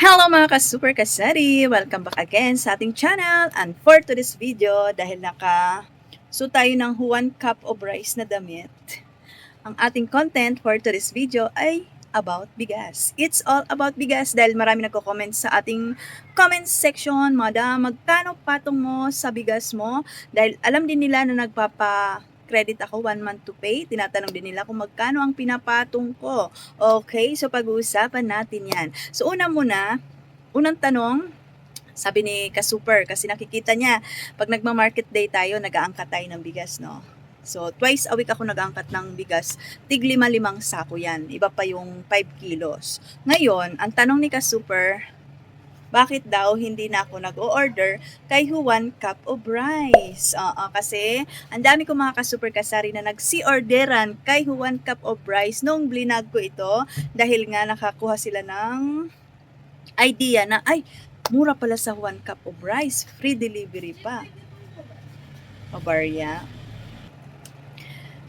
Hello mga ka-super kasari! Welcome back again sa ating channel and for today's video dahil naka so tayo ng 1 cup of rice na damit. Ang ating content for today's video ay about bigas. It's all about bigas dahil marami nagko-comment sa ating comment section. Madam, magkano patong mo sa bigas mo? Dahil alam din nila na nagpapa credit ako one month to pay. Tinatanong din nila kung magkano ang pinapatong ko. Okay, so pag-uusapan natin yan. So una muna, unang tanong, sabi ni Kasuper, kasi nakikita niya, pag nagma-market day tayo, nag-aangkat tayo ng bigas, no? So, twice a week ako nag-aangkat ng bigas. Tig lima-limang sako yan. Iba pa yung 5 kilos. Ngayon, ang tanong ni Kasuper, bakit daw hindi na ako nag-o-order kay Juan Cup of Rice? Oo, kasi ang dami ko mga ka-super kasari na nagsi-orderan kay Juan Cup of Rice nung blinag ko ito dahil nga nakakuha sila ng idea na ay mura pala sa Juan Cup of Rice, free delivery pa. Pabarya.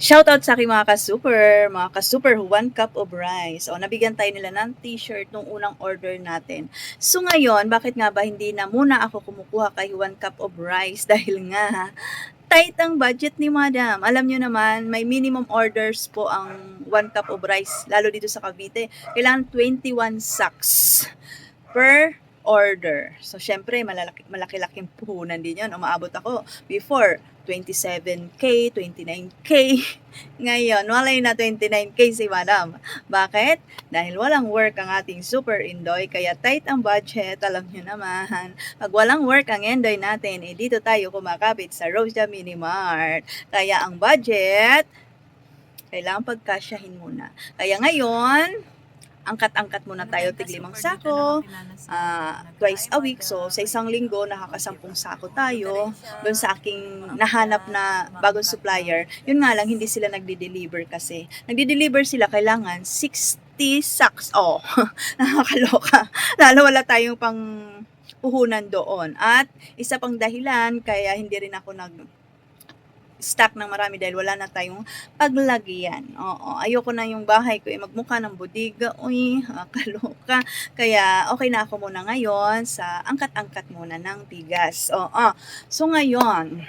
Shoutout sa aking mga ka-super, mga ka-super one cup of rice. O, nabigyan tayo nila ng t-shirt nung unang order natin. So ngayon, bakit nga ba hindi na muna ako kumukuha kay one cup of rice? Dahil nga, tight ang budget ni madam. Alam nyo naman, may minimum orders po ang one cup of rice, lalo dito sa Cavite. Kailangan 21 sacks per order. So, syempre, malalaki, malaki-laking puhunan din yun. Umaabot ako before 27K, 29K. Ngayon, walay na 29K si madam. Bakit? Dahil walang work ang ating super Indoy, kaya tight ang budget, alam nyo naman. Pag walang work ang Indoy natin, eh dito tayo kumakapit sa Rosa Mini Mart. Kaya ang budget, kailangan pagkasyahin muna. Kaya ngayon, angkat-angkat muna tayo tig limang sako, ah, twice a week. So, sa isang linggo, nakakasampung sako tayo. Doon sa aking nahanap na bagong supplier, yun nga lang, hindi sila nagde-deliver kasi. Nagde-deliver sila, kailangan 60 sacks. Oh, nakakaloka. Lalo wala tayong pang puhunan doon. At isa pang dahilan, kaya hindi rin ako nag stock ng marami dahil wala na tayong paglagyan. Oo, ayoko na yung bahay ko eh, magmukha ng budiga. Uy, kaloka. Kaya okay na ako muna ngayon sa angkat-angkat muna ng bigas. Oo. So ngayon,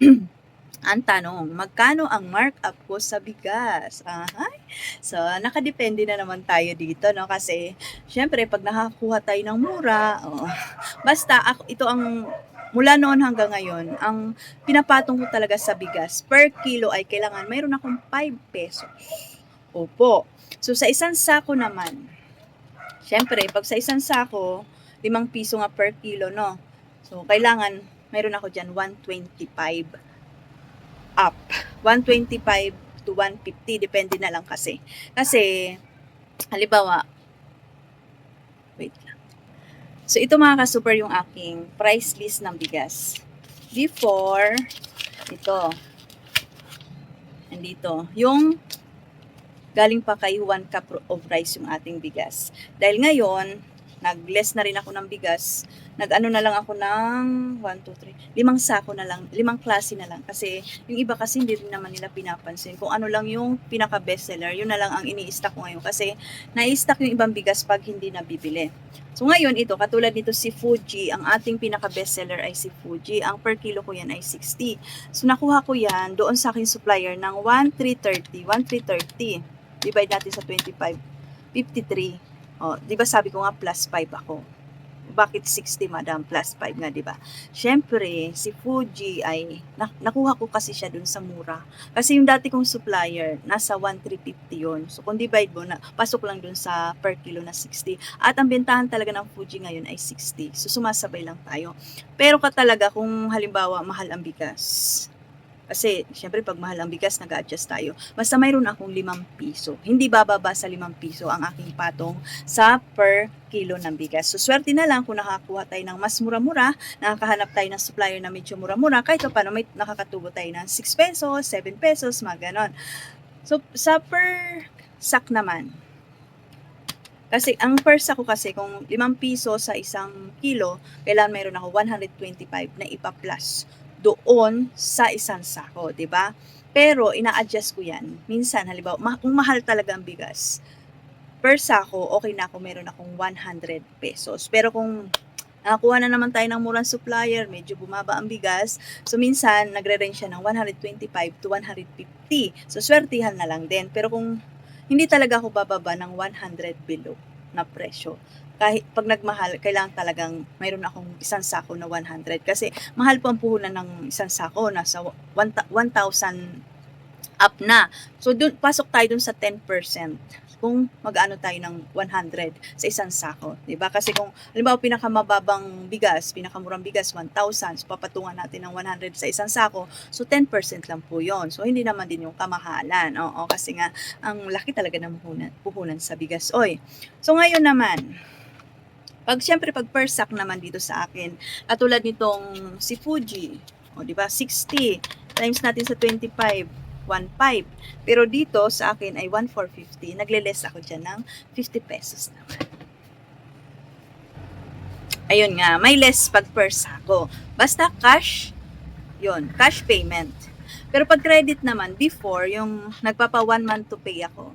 ang tanong, magkano ang markup ko sa bigas? Ahay. So, nakadepende na naman tayo dito, no? Kasi, syempre, pag nakakuha tayo ng mura, oh, basta, ako, ito ang mula noon hanggang ngayon, ang pinapatong ko talaga sa bigas per kilo ay kailangan mayroon akong 5 pesos. Opo. So sa isang sako naman, syempre, pag sa isang sako, 5 piso nga per kilo, no? So kailangan mayroon ako dyan 125 up. 125 to 150, depende na lang kasi. Kasi, halimbawa. So, ito mga ka-super yung aking price list ng bigas. Before, ito. Nandito. Yung galing pa kay 1 cup of rice yung ating bigas. Dahil ngayon, nag-less na rin ako ng bigas. Nag-ano na lang ako ng 1, 2, 3, limang sako na lang, limang klase na lang. Kasi yung iba kasi hindi rin naman nila pinapansin. Kung ano lang yung pinaka-bestseller, yun na lang ang ini-stock ko ngayon. Kasi na-stock yung ibang bigas pag hindi nabibili. So ngayon ito, katulad nito si Fuji, ang ating pinaka-bestseller ay si Fuji. Ang per kilo ko yan ay 60. So nakuha ko yan doon sa aking supplier ng 1,330. 1,330. Divide natin sa 25. 53. O, di ba sabi ko nga plus 5 ako. Bakit 60 madam? Plus 5 nga, di ba? Siyempre, si Fuji ay, na, nakuha ko kasi siya dun sa mura. Kasi yung dati kong supplier, nasa 1,350 yun. So, kung divide mo, na, pasok lang dun sa per kilo na 60. At ang bentahan talaga ng Fuji ngayon ay 60. So, sumasabay lang tayo. Pero ka talaga, kung halimbawa, mahal ang bigas, kasi, syempre, pag mahal ang bigas, nag-adjust tayo. Basta mayroon akong 5 piso. Hindi bababa sa 5 piso ang aking patong sa per kilo ng bigas. So, swerte na lang kung nakakuha tayo ng mas mura-mura, nakakahanap tayo ng supplier na medyo mura-mura, kahit pa paano may nakakatubo tayo ng 6 pesos, 7 pesos, mga ganon. So, sa per sack naman, kasi ang per sack ko kasi, kung 5 piso sa isang kilo, kailangan mayroon ako 125 na ipa-plus doon sa isang sako, 'di ba? Pero ina-adjust ko 'yan. Minsan halimbawa, ma- kung mahal talaga ang bigas, per sako, okay na ako meron akong 100 pesos. Pero kung nakakuha na naman tayo ng murang supplier, medyo bumaba ang bigas, so minsan nagre-range siya ng 125 to 150. So swertihan na lang din. Pero kung hindi talaga ako bababa ng 100 below na presyo, kahit pag nagmahal, kailangan talagang mayroon akong isang sako na 100. Kasi mahal po ang puhunan ng isang sako, nasa 1,000 up na. So, dun, pasok tayo dun sa 10% kung mag-ano tayo ng 100 sa isang sako. 'di ba Kasi kung, halimbawa, pinakamababang bigas, pinakamurang bigas, 1,000. So, papatungan natin ng 100 sa isang sako. So, 10% lang po yon So, hindi naman din yung kamahalan. Oo, kasi nga, ang laki talaga ng puhunan, puhunan sa bigas. Oy, so ngayon naman, pag syempre pag per sack naman dito sa akin, katulad nitong si Fuji, o di ba 60 times natin sa 25, 1.5. Pero dito sa akin ay 1,450. Nagle-less ako dyan ng 50 pesos naman. Ayun nga, may less pag per sako. Basta cash, yun, cash payment. Pero pag credit naman, before, yung nagpapa one month to pay ako,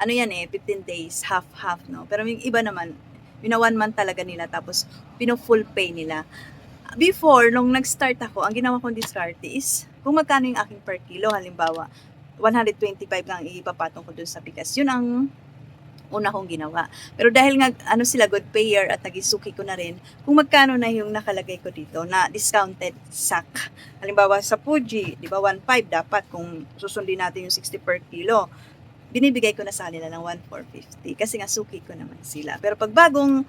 ano yan eh, 15 days, half-half, no? Pero yung iba naman, yun na one month talaga nila, tapos pino-full pay nila. Before, nung nag-start ako, ang ginawa kong diskarte is, kung magkano yung aking per kilo, halimbawa, 125 lang ipapatong ko dun sa bigas. Yun ang una kong ginawa. Pero dahil nga ano sila good payer at nagisuki ko na rin kung magkano na yung nakalagay ko dito na discounted sack. Halimbawa sa Fuji, di ba 1.5 dapat kung susundin natin yung 60 per kilo. Binibigay ko na sa kanila ng 1,450 kasi nga suki ko naman sila. Pero pag bagong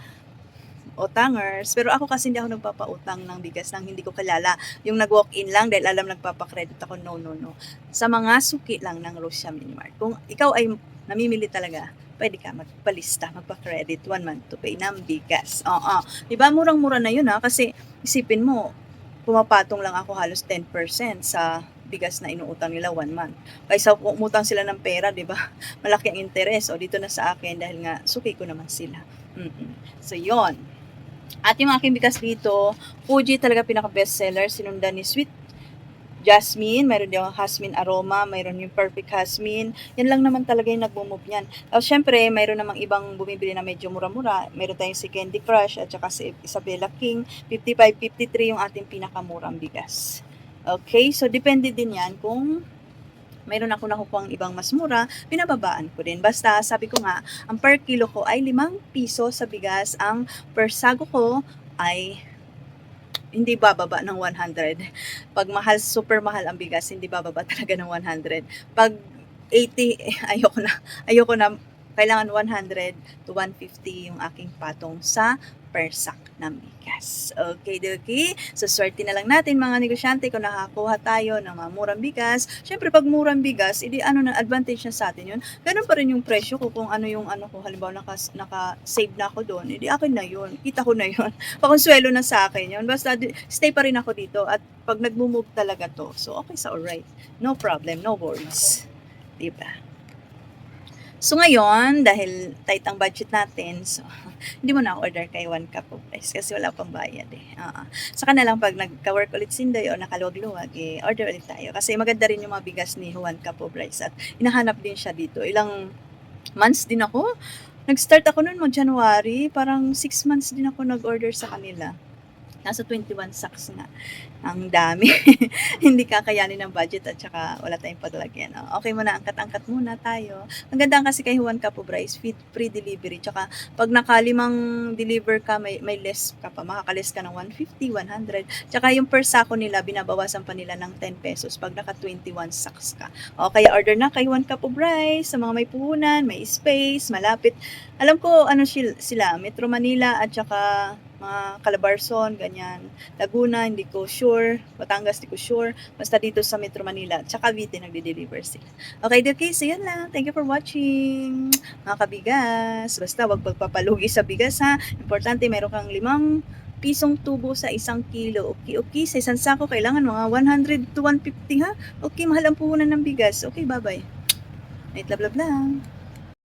utangers, pero ako kasi hindi ako nagpapautang ng bigas nang hindi ko kilala. Yung nag-walk-in lang dahil alam nagpapakredit ako, no, no, no. Sa mga suki lang ng Rosia Minimart. Kung ikaw ay namimili talaga, pwede ka magpalista, magpa-credit, one month to pay ng bigas. Oo. Di ba, murang-mura na yun ha? Kasi isipin mo, pumapatong lang ako halos 10% sa bigas na inuutang nila one month. Kaysa umutang sila ng pera, di ba? Malaki ang interes. O dito na sa akin dahil nga suki ko naman sila. Mm-mm. So, yon At yung aking bigas dito, Fuji talaga pinaka-best seller. Sinundan ni Sweet jasmine, mayroon din yung jasmine aroma, mayroon yung perfect jasmine. Yan lang naman talaga yung nagmumove niyan. Tapos syempre, mayroon namang ibang bumibili na medyo mura-mura. Mayroon tayong si Candy Crush at saka si Isabella King. 55-53 yung ating pinakamurang bigas. Okay, so depende din yan kung mayroon ako nakukuha ibang mas mura, pinababaan ko din. Basta, sabi ko nga, ang per kilo ko ay 5 piso sa bigas. Ang per sago ko ay hindi bababa ng 100. Pag mahal, super mahal ang bigas, hindi bababa talaga ng 100. Pag 80, ayoko na, ayoko na, kailangan 100 to 150 yung aking patong sa per sack ng bigas. Okay, okay. So, swerte na lang natin mga negosyante kung nakakuha tayo ng mga murang bigas. Siyempre, pag murang bigas, edi ano na advantage na sa atin yun. Ganun pa rin yung presyo ko kung ano yung ano ko. Halimbawa, naka, naka-save na ako doon. Edi akin na yun. Kita ko na yun. Pakonsuelo na sa akin yun. Basta stay pa rin ako dito at pag nag-move talaga to. So, okay sa alright. No problem, no worries. Diba? So ngayon, dahil tight ang budget natin, so hindi mo na order kay one cup of rice kasi wala pang bayad eh. Oo. Saka na lang pag nagka-work ulit sinday o nakaluwag-luwag, eh, order ulit tayo. Kasi maganda rin yung mga bigas ni one cup of rice at hinahanap din siya dito. Ilang months din ako. Nag-start ako noon mo January, parang 6 months din ako nag-order sa kanila. Nasa 21 sacks nga. Ang dami. Hindi kakayanin ng budget at saka wala tayong paglagyan. Oh, Okay muna, angkat-angkat muna tayo. Ang ganda kasi kay Juan Capo Bryce, feed free delivery. Tsaka pag nakalimang deliver ka, may, may less ka pa. Makakalis ka ng 150, 100. Tsaka yung per sako nila, binabawasan pa nila ng 10 pesos pag naka 21 sacks ka. O, kaya order na kay Juan Capo Bryce sa mga may puhunan, may space, malapit. Alam ko ano sil- sila, Metro Manila at saka mga Calabarzon, ganyan. Laguna, hindi ko sure. Batangas, hindi ko sure. Basta dito sa Metro Manila. Tsaka Cavite, nagde-deliver sila. Okay, okay. So, yan lang. Thank you for watching. Mga kabigas. Basta, wag pagpapalugi sa bigas, ha. Importante, meron kang limang pisong tubo sa isang kilo. Okay, okay. Sa isang sako, kailangan mga 100 to 150, ha. Okay, mahal ang puhunan ng bigas. Okay, bye-bye. Night love, love lang.